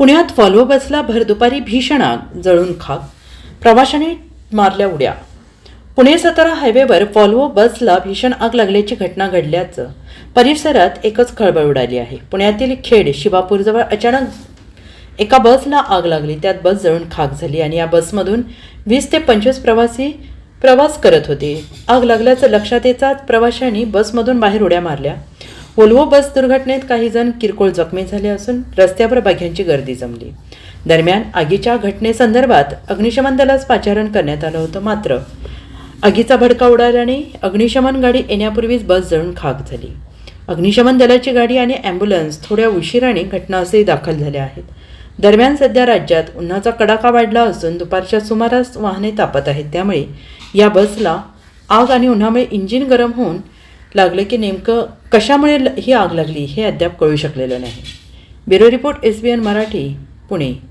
पुण्यात व्हॉल्वो बसला भर दुपारी भीषण आग जळून खाक प्रवाशाने मारल्या उड्या. पुणे सतारा हायवेवर व्हॉल्वो बसला भीषण आग लागल्याची घटना घडल्याचं परिसरात एकच खळबळ उडाली आहे. पुण्यातील खेड शिवापूरजवळ अचानक एका बसला आग लागली. त्यात बस जळून खाक झाली आणि या बसमधून वीस ते पंचवीस प्रवासी प्रवास करत होते. आग लागल्याचं लक्षात येताच प्रवाशांनी बसमधून बाहेर उड्या मारल्या. व्होल्वो बस दुर्घटनेत काही जण किरकोळ जखमी झाले असून रस्त्यावर बघ्यांची गर्दी जमली. दरम्यान आगीच्या घटनेसंदर्भात अग्निशमन दलास पाचारण करण्यात आलं होतं मात्र आगीचा भडका उडाल्याने अग्निशमन गाडी येण्यापूर्वीच बस जळून खाक झाली. अग्निशमन दलाची गाडी आणि ॲम्ब्युलन्स थोड्या उशिराने घटनास्थळी दाखल झाल्या आहेत. दरम्यान सध्या राज्यात उन्हाचा कडाका वाढला असून दुपारच्या सुमारास वाहने तापत आहेत. त्यामुळे या बसला आग आणि उन्हामुळे इंजिन गरम होऊन लागले की नेमकं कशामुळे ल- ही आग लागली हे अद्याप कळू शकलेलं नाही. Bureau report S B N Marathi Pune.